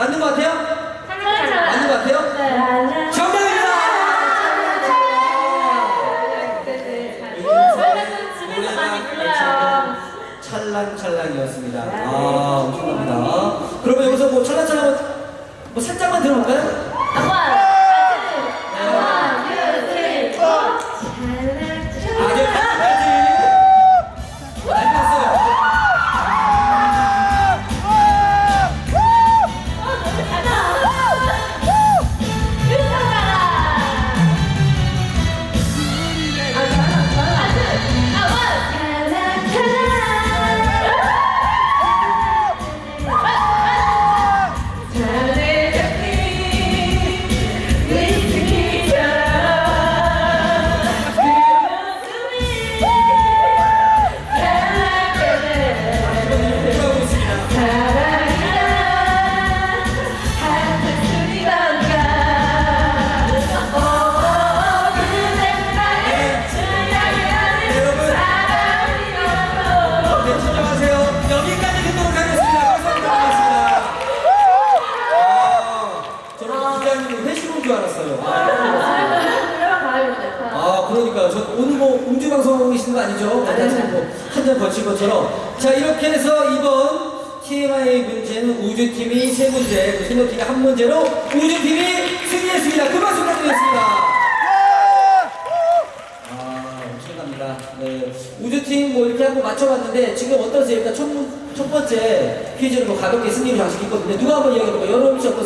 맞는 것 같아요? 맞는 것 같아요? 네. 찰랑찰랑이었습니다. 아, 엄청납니다. 그러면 여기서 뭐 찰랑찰랑 뭐 살짝만 들어볼까요? 줄 알았어요. 아, 그러니까요. 저 오늘 뭐 음주 방송이신 거 아니죠? 한잔 거친 것처럼. 자, 이렇게 해서 이번 TMI 문제는 우주팀이 세 문제, 그 신호팀이 한 문제로 우주팀이 승리했습니다. 그 박수 부탁드리겠습니다. 아, 엄청납니다. 네. 우주팀 뭐 이렇게 한번 맞춰봤는데 지금 어떠세요? 일단 첫, 문- 첫 번째 퀴즈는 뭐 가볍게 승리를 장식했거든요. 누가 한번 이야기해볼까요? 여러분 씨 어떠세요?